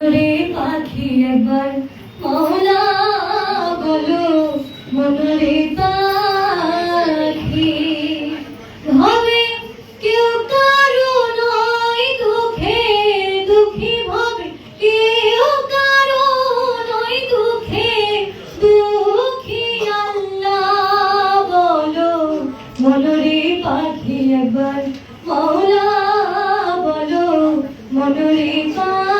রে পাখি একবার মৌলা বলো, মনরে পাখি। হবে কেউ কারও নয় দুঃখে, দুঃখী হবে কেউ কারও নয় দুঃখে। দুঃখী আল্লাহ বলো, মনরে পাখি একবার মৌলা বলো, মনরে পাখি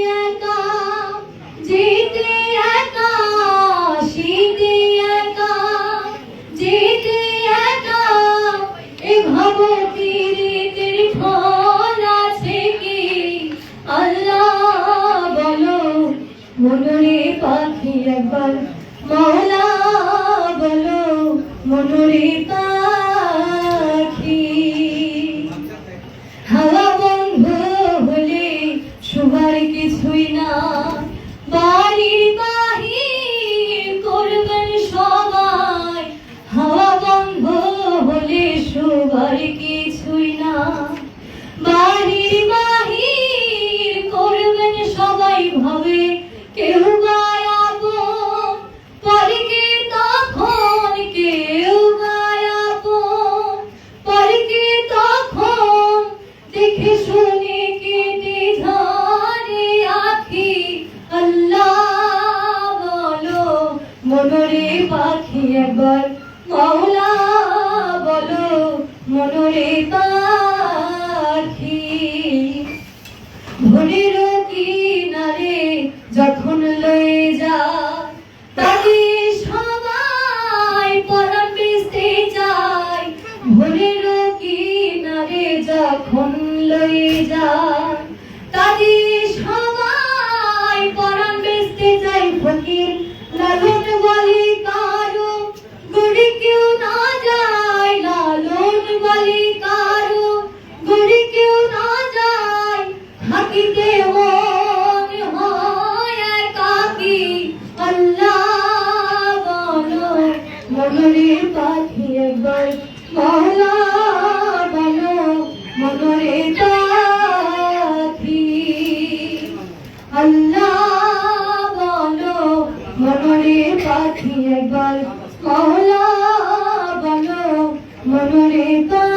মনরে পাখি একবার, মৌলা বলো, মনরে পাখি। হাওয়া বন্ধ হলে শোবার কিছুই না, বাড়ির বাহির করবেন সবাই। হাওয়া বন্ধ হলে শোবার কিছুই না, বাড়ির বাহির করবেন সবাই ভাবে মনরে পাখি একবার মৌলা বলো মনরে পাখি ভোরের কিনারে যখন লয়ে যা তাদের সবাই পরাণ বেসতে যায় ফকির। লালন বলে কারও, গড়ি কেউ না যায়। লালন বলে কারও, গড়ি কেউ না যায়। থাকিতে মন হয় বলো, মনরে পাখি একবার একবার কহলা বলো মনরে পাখি